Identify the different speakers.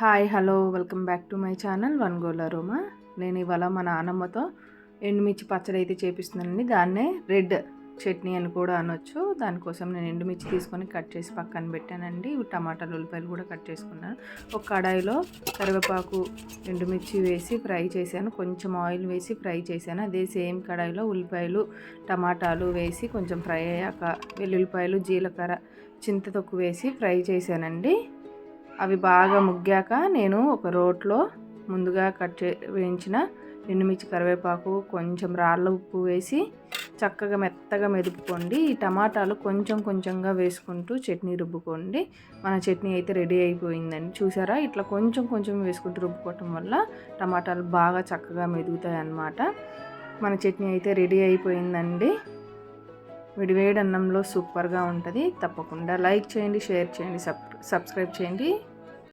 Speaker 1: Hi hello welcome back to my channel one గోలా రూమా నేను ఇవాళ మా నాన్నమ్మతో ఎండుమిర్చి పచ్చడి అయితే చేపిస్తున్నానండి. దాన్నే రెడ్ చట్నీ అని కూడా అనొచ్చు. దానికోసం నేను ఎండుమిర్చి తీసుకొని కట్ చేసి పక్కన పెట్టానండి. టమాటాలు ఉల్లిపాయలు కూడా కట్ చేసుకున్నాను. ఒక కడాయిలో కరివేపాకు ఎండుమిర్చి వేసి ఫ్రై చేశాను. కొంచెం ఆయిల్ వేసి ఫ్రై చేశాను. అదే సేమ్ కడాయిలో ఉల్లిపాయలు టమాటాలు వేసి కొంచెం ఫ్రై అయ్యాక వెల్లుల్లిపాయలు జీలకర్ర చింతతొక్కు వేసి ఫ్రై చేశానండి. అవి బాగా ముగ్గాక నేను ఒక రోట్లో ముందుగా కట్ చే వేయించిన ఎండుమిర్చి కరివేపాకు కొంచెం రాళ్ళ ఉప్పు వేసి చక్కగా మెత్తగా మెదుపుకోండి. ఈ టమాటాలు కొంచెం కొంచెంగా వేసుకుంటూ చట్నీ రుబ్బుకోండి. మన చట్నీ అయితే రెడీ అయిపోయిందండి. చూసారా? ఇట్లా కొంచెం కొంచెం వేసుకుంటూ రుబ్బుకోవటం వల్ల టమాటాలు బాగా చక్కగా మెదుగుతాయి అన్నమాట మన చట్నీ అయితే రెడీ అయిపోయిందండి. విడివేడి అన్నంలో సూపర్గా ఉంటుంది. తప్పకుండా లైక్ చేయండి షేర్ చేయండి సబ్ సబ్స్క్రైబ్ చేయండి.